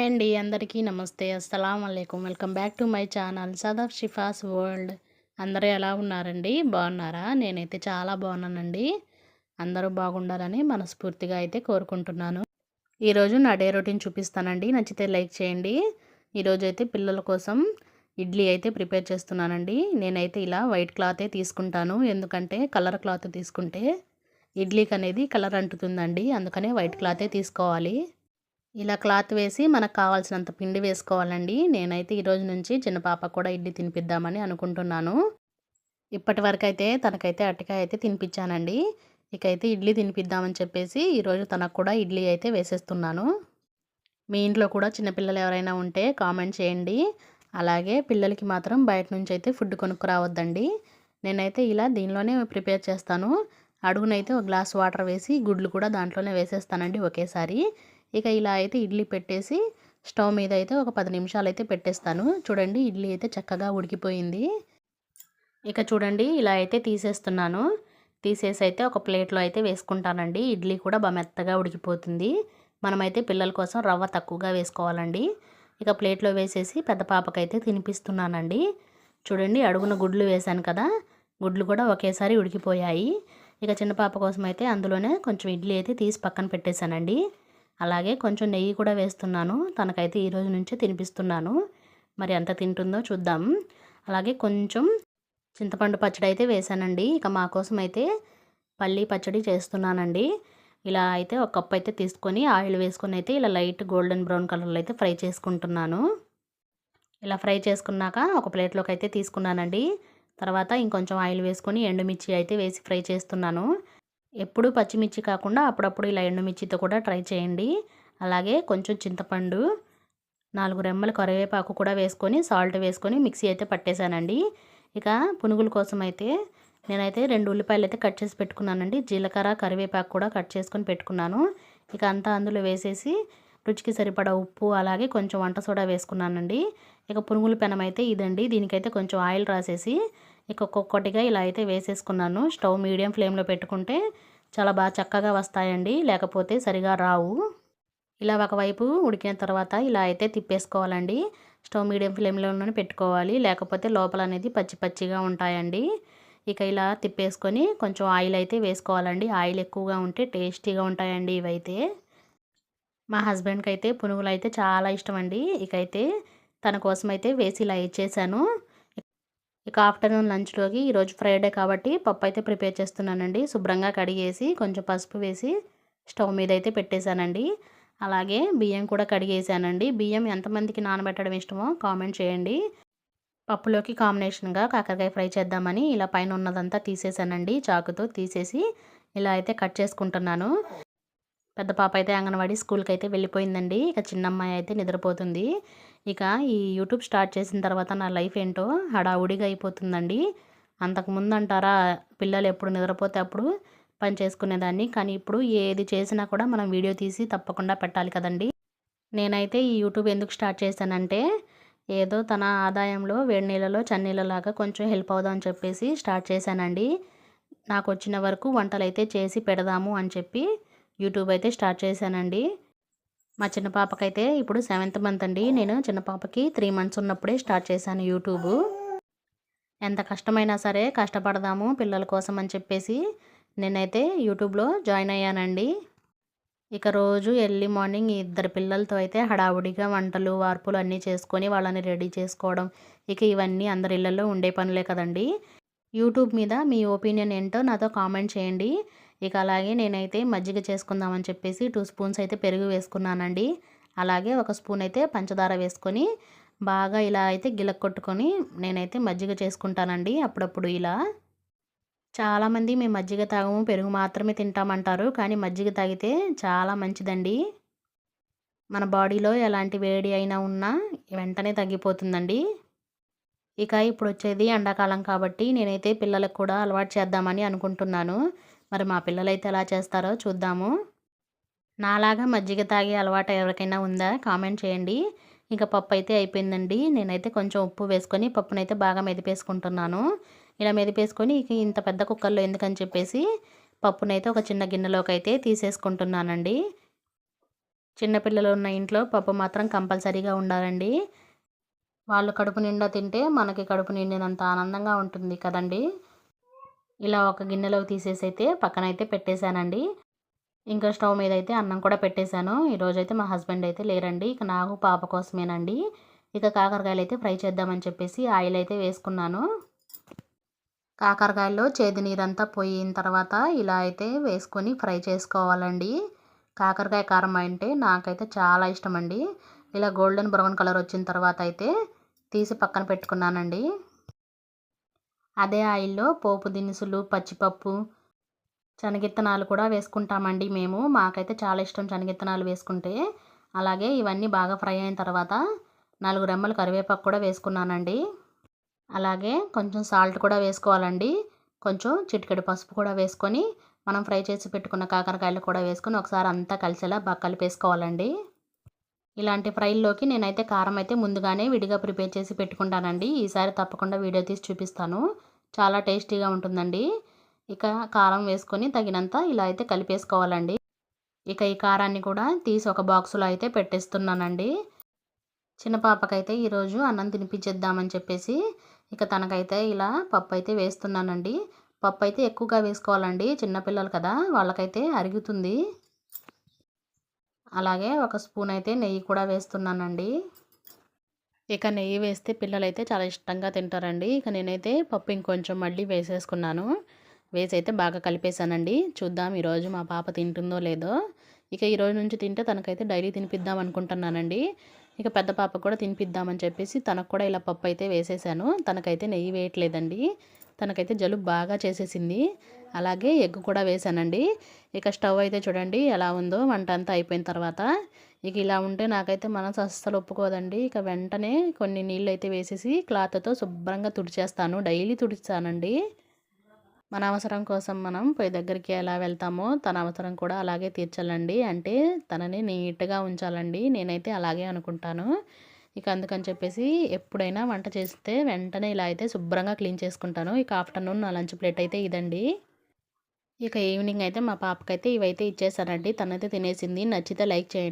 Hi అండి అందరికీ నమస్తే. అస్సలం అయికం welcome back to my channel Sadaf Shifas world. అందరూ ఎలా ఉన్నారండి? బాగున్నారా? నేనైతే చాలా బాగున్నానండి. అందరూ బాగుండాలని మనస్ఫూర్తిగా అయితే కోరుకుంటున్నాను. ఈరోజు నా డే రొటీన్ చూపిస్తానండి. నచ్చితే లైక్ చేయండి. ఈరోజు అయితే పిల్లల కోసం ఇడ్లీ అయితే ప్రిపేర్ చేస్తున్నానండి. నేనైతే ఇలా వైట్ క్లాతే తీసుకుంటాను. ఎందుకంటే కలర్ క్లాత్ తీసుకుంటే ఇడ్లీకి అనేది కలర్ అంటుతుందండి. అందుకనే వైట్ క్లాతే తీసుకోవాలి. ఇలా క్లాత్ వేసి మనకు కావాల్సినంత పిండి వేసుకోవాలండి. నేనైతే ఈరోజు నుంచి చిన్న పాప కూడా ఇడ్లీ తినిపిద్దామని అనుకుంటున్నాను. ఇప్పటి వరకు అయితే తనకైతే అట్టికాయ అయితే తినిపించానండి. ఇకైతే ఇడ్లీ తినిపిద్దామని చెప్పేసి ఈరోజు తనకు కూడా ఇడ్లీ అయితే వేసేస్తున్నాను. మీ ఇంట్లో కూడా చిన్నపిల్లలు ఎవరైనా ఉంటే కామెంట్ చేయండి. అలాగే పిల్లలకి మాత్రం బయట నుంచి అయితే ఫుడ్ కొనుక్కురావద్దండి. నేనైతే ఇలా దీనిలోనే ప్రిపేర్ చేస్తాను. అడుగునైతే ఒక గ్లాస్ వాటర్ వేసి గుడ్లు కూడా దాంట్లోనే వేసేస్తానండి ఒకేసారి. ఇక ఇలా అయితే ఇడ్లీ పెట్టేసి స్టవ్ మీద అయితే ఒక పది నిమిషాలు అయితే పెట్టేస్తాను. చూడండి ఇడ్లీ అయితే చక్కగా ఉడికిపోయింది. ఇక చూడండి ఇలా అయితే తీసేస్తున్నాను. తీసేసి అయితే ఒక ప్లేట్లో అయితే వేసుకుంటానండి. ఇడ్లీ కూడా బాగా మెత్తగా ఉడికిపోతుంది. మనమైతే పిల్లల కోసం రవ్వ తక్కువగా వేసుకోవాలండి. ఇక ప్లేట్లో వేసేసి పెద్ద పాపకైతే తినిపిస్తున్నానండి. చూడండి అడుగున గుడ్లు వేశాను కదా గుడ్లు కూడా ఒకేసారి ఉడికిపోయాయి. ఇక చిన్న పాప కోసం అయితే అందులోనే కొంచెం ఇడ్లీ అయితే తీసి పక్కన పెట్టేశానండి. అలాగే కొంచెం నెయ్యి కూడా వేస్తున్నాను. తనకైతే ఈరోజు నుంచే తినిపిస్తున్నాను. మరి ఎంత తింటుందో చూద్దాం. అలాగే కొంచెం చింతపండు పచ్చడి అయితే వేసానండి ఇక మా కోసం అయితే పల్లీ పచ్చడి చేస్తున్నానండి. ఇలా అయితే ఒక కప్ అయితే తీసుకొని ఆయిల్ వేసుకొని అయితే ఇలా లైట్ గోల్డెన్ బ్రౌన్ కలర్లో అయితే ఫ్రై చేసుకుంటున్నాను. ఇలా ఫ్రై చేసుకున్నాక ఒక ప్లేట్లోకి అయితే తీసుకున్నానండి. తర్వాత ఇంకొంచెం ఆయిల్ వేసుకొని ఎండుమిర్చి అయితే వేసి ఫ్రై చేస్తున్నాను. ఎప్పుడూ పచ్చిమిర్చి కాకుండా అప్పుడప్పుడు ఇలా ఎండుమిర్చితో కూడా ట్రై చేయండి. అలాగే కొంచెం చింతపండు నాలుగు రెమ్మల కరివేపాకు కూడా వేసుకొని సాల్ట్ వేసుకొని మిక్సీ అయితే పట్టేశానండి. ఇక పునుగుల కోసం అయితే నేనైతే రెండు ఉల్లిపాయలు అయితే కట్ చేసి పెట్టుకున్నానండి. జీలకర్ర కరివేపాకు కూడా కట్ చేసుకొని పెట్టుకున్నాను. ఇక అంతా అందులో వేసేసి రుచికి సరిపడా ఉప్పు అలాగే కొంచెం వంట సోడా వేసుకున్నానండి. ఇక పునుగుల పెనం అయితే ఇదండి. దీనికైతే కొంచెం ఆయిల్ రాసేసి ఇక ఒక్కొక్కటిగా ఇలా అయితే వేసేసుకున్నాను. స్టవ్ మీడియం ఫ్లేమ్లో పెట్టుకుంటే చాలా బాగా చక్కగా వస్తాయండి. లేకపోతే సరిగా రావు. ఇలా ఒకవైపు ఉడికిన తర్వాత ఇలా అయితే తిప్పేసుకోవాలండి. స్టవ్ మీడియం ఫ్లేమ్లోనే పెట్టుకోవాలి. లేకపోతే లోపల అనేది పచ్చి పచ్చిగా ఉంటాయండి. ఇక ఇలా తిప్పేసుకొని కొంచెం ఆయిల్ అయితే వేసుకోవాలండి. ఆయిల్ ఎక్కువగా ఉంటే టేస్టీగా ఉంటాయండి ఇవైతే. మా హస్బెండ్కి అయితే పునుగులు అయితే చాలా ఇష్టం అండి ఇకైతే తన కోసం అయితే వేసి ఇలా ఇచ్చేసాను. ఇక ఆఫ్టర్నూన్ లంచ్లోకి ఈరోజు ఫ్రైడే కాబట్టి పప్పు అయితే ప్రిపేర్ చేస్తున్నానండి. శుభ్రంగా కడిగేసి కొంచెం పసుపు వేసి స్టవ్ మీద అయితే పెట్టేశానండి. అలాగే బియ్యం కూడా కడిగేసానండి బియ్యం ఎంతమందికి నానబెట్టడం ఇష్టమో కామెంట్ చేయండి. పప్పులోకి కాంబినేషన్గా కాకరకాయ ఫ్రై చేద్దామని ఇలా పైన ఉన్నదంతా తీసేసానండి చాకుతో తీసేసి ఇలా అయితే కట్ చేసుకుంటున్నాను. పెద్ద పాప అయితే అంగన్వాడీ స్కూల్కి అయితే వెళ్ళిపోయిందండి. ఇక చిన్న అమ్మాయి అయితే నిద్రపోతుంది. ఇక ఈ యూట్యూబ్ స్టార్ట్ చేసిన తర్వాత నా లైఫ్ ఏంటో హడావుడిగా అయిపోతుందండి. అంతకుముందు అంటారా పిల్లలు ఎప్పుడు నిద్రపోతే అప్పుడు పని చేసుకునేదాన్ని. కానీ ఇప్పుడు ఏది చేసినా కూడా మనం వీడియో తీసి తప్పకుండా పెట్టాలి కదండి. నేనైతే ఈ యూట్యూబ్ ఎందుకు స్టార్ట్ చేశానంటే ఏదో తన ఆదాయంలో వేడి నీళ్ళలో చన్నీళ్ళలాగా కొంచెం హెల్ప్ అవుదామని చెప్పేసి స్టార్ట్ చేశానండి. నాకు వచ్చిన వరకు వంటలు అయితే చేసి పెడదాము అని చెప్పి యూట్యూబ్ అయితే స్టార్ట్ చేశానండి. మా చిన్న పాపకైతే ఇప్పుడు సెవెంత్ మంత్ అండి. నేను చిన్న పాపకి త్రీ మంత్స్ ఉన్నప్పుడే స్టార్ట్ చేశాను యూట్యూబ్. ఎంత కష్టమైనా సరే కష్టపడదాము పిల్లల కోసం అని చెప్పేసి నేనైతే యూట్యూబ్లో జాయిన్ అయ్యానండి. ఇక రోజు ఎర్లీ మార్నింగ్ ఇద్దరు పిల్లలతో అయితే హడావుడిగా వంటలు వార్పులు అన్నీ చేసుకొని వాళ్ళని రెడీ చేసుకోవడం ఇక ఇవన్నీ అందరి ఇళ్ళలో ఉండే పనులే కదండి. యూట్యూబ్ మీద మీ ఒపీనియన్ ఏంటో నాతో కామెంట్ చేయండి. ఇక అలాగే నేనైతే మజ్జిగ చేసుకుందామని చెప్పేసి టూ స్పూన్స్ అయితే పెరుగు వేసుకున్నానండి. అలాగే ఒక స్పూన్ అయితే పంచదార వేసుకొని బాగా ఇలా అయితే గిలక్ కొట్టుకొని నేనైతే మజ్జిగ చేసుకుంటానండి అప్పుడప్పుడు ఇలా. చాలామంది మేము మజ్జిగ తాగము పెరుగు మాత్రమే తింటామంటారు కానీ మజ్జిగ తాగితే చాలా మంచిదండి. మన బాడీలో ఎలాంటి వేడి అయినా ఉన్నా వెంటనే తగ్గిపోతుందండి. ఇక ఇప్పుడు వచ్చేది ఎండాకాలం కాబట్టి నేనైతే పిల్లలకు కూడా అలవాటు చేద్దామని అనుకుంటున్నాను. మరి మా పిల్లలైతే ఎలా చేస్తారో చూద్దాము. నాలాగా మజ్జిగ తాగే అలవాటు ఎవరికైనా ఉందా? కామెంట్ చేయండి. ఇంకా పప్పు అయితే అయిపోయిందండి. నేనైతే కొంచెం ఉప్పు వేసుకొని పప్పునైతే బాగా మెదిపేసుకుంటున్నాను. ఇలా మెదిపేసుకొని ఇంత పెద్ద కుక్కర్లో ఎందుకని చెప్పేసి పప్పునైతే ఒక చిన్న గిన్నెలోకి అయితే తీసేసుకుంటున్నానండి చిన్నపిల్లలు ఉన్న ఇంట్లో పప్పు మాత్రం కంపల్సరీగా ఉండాలండి. వాళ్ళు కడుపు నిండా తింటే మనకి కడుపు నిండినంత ఆనందంగా ఉంటుంది కదండీ. ఇలా ఒక గిన్నెలోకి తీసేసి అయితే పక్కన అయితే పెట్టేశానండి. ఇంకా స్టవ్ మీద అయితే అన్నం కూడా పెట్టేశాను. ఈరోజైతే మా హస్బెండ్ అయితే లేరండి. ఇక నాకు పాప కోసమేనండి. ఇక కాకరకాయలు అయితే ఫ్రై చేద్దామని చెప్పేసి ఆయిల్ అయితే వేసుకున్నాను. కాకరకాయల్లో చేదు నీరంతా పోయిన తర్వాత ఇలా అయితే వేసుకొని ఫ్రై చేసుకోవాలండి. కాకరకాయ కారం అంటే నాకైతే చాలా ఇష్టం అండి ఇలా గోల్డెన్ బ్రౌన్ కలర్ వచ్చిన తర్వాత అయితే తీసి పక్కన పెట్టుకున్నానండి. అదే ఆయిల్లో పోపు దినుసులు పచ్చిపప్పు శనగిత్తనాలు కూడా వేసుకుంటామండి మేము. మాకైతే చాలా ఇష్టం శనగిత్తనాలు వేసుకుంటే. అలాగే ఇవన్నీ బాగా ఫ్రై అయిన తర్వాత నాలుగు రెమ్మలు కరివేపాకు కూడా వేసుకున్నానండి. అలాగే కొంచెం సాల్ట్ కూడా వేసుకోవాలండి. కొంచెం చిటికెడు పసుపు కూడా వేసుకొని మనం ఫ్రై చేసి పెట్టుకున్న కాకరకాయలు కూడా వేసుకొని ఒకసారి అంతా కలిసేలా బాగా కలిపేసుకోవాలండి. ఇలాంటి ఫ్రైల్లోకి నేనైతే కారం అయితే ముందుగానే విడిగా ప్రిపేర్ చేసి పెట్టుకుంటానండి. ఈసారి తప్పకుండా వీడియో తీసి చూపిస్తాను. చాలా టేస్టీగా ఉంటుందండి. ఇక కారం వేసుకొని తగినంత ఇలా అయితే కలిపేసుకోవాలండి. ఇక ఈ కారాన్ని కూడా తీసి ఒక బాక్సులో అయితే పెట్టేస్తున్నానండి. చిన్న పాపకైతే ఈరోజు అన్నం తినిపించేద్దామని చెప్పేసి ఇక తనకైతే ఇలా పప్పు అయితే వేస్తున్నానండి. పప్పు అయితే ఎక్కువగా వేసుకోవాలండి. చిన్నపిల్లలు కదా వాళ్ళకైతే అరుగుతుంది. అలాగే ఒక స్పూన్ అయితే నెయ్యి కూడా వేస్తున్నానండి. ఇక నెయ్యి వేస్తే పిల్లలైతే చాలా ఇష్టంగా తింటారండి. ఇక నేనైతే పప్పు ఇంకొంచెం మళ్ళీ వేసేసుకున్నాను. వేసి అయితే బాగా కలిపేశానండి. చూద్దాం ఈరోజు మా పాప తింటుందో లేదో. ఇక ఈరోజు నుంచి తింటే తనకైతే డైలీ తినిపిద్దాం అనుకుంటున్నానండి. ఇక పెద్ద పాప కూడా తినిపిద్దామని చెప్పేసి తనకు కూడా ఇలా పప్పు అయితే వేసేసాను. తనకైతే నెయ్యి వేయట్లేదండి. తనకైతే జలుబు బాగా చేసేసింది. అలాగే ఎగ్ కూడా వేసానండి. ఇక స్టవ్ అయితే చూడండి ఎలా ఉందో వంట అంతా అయిపోయిన తర్వాత. ఇక ఇలా ఉంటే నాకైతే మనసు అస్సలు ఒప్పుకోదండి. ఇక వెంటనే కొన్ని నీళ్ళు అయితే వేసేసి క్లాత్తో శుభ్రంగా తుడిచేస్తాను. డైలీ తుడిచానండి మన అవసరం కోసం మనం పొయ్యి దగ్గరికి ఎలా వెళ్తామో తన అవసరం కూడా అలాగే తీర్చాలండి. అంటే తనని నీట్గా ఉంచాలండి. నేనైతే అలాగే అనుకుంటాను. ఇక అందుకని చెప్పేసి ఎప్పుడైనా వంట చేస్తే వెంటనే ఇలా అయితే శుభ్రంగా క్లీన్ చేసుకుంటాను. ఇక ఆఫ్టర్నూన్ నా లంచ్ ప్లేట్ అయితే ఇదండి. ఇక ఈవినింగ్ అయితే మా పాపకైతే ఇవైతే ఇచ్చేసానండి. తనైతే తినేసింది. నచ్చితే లైక్ చేయండి.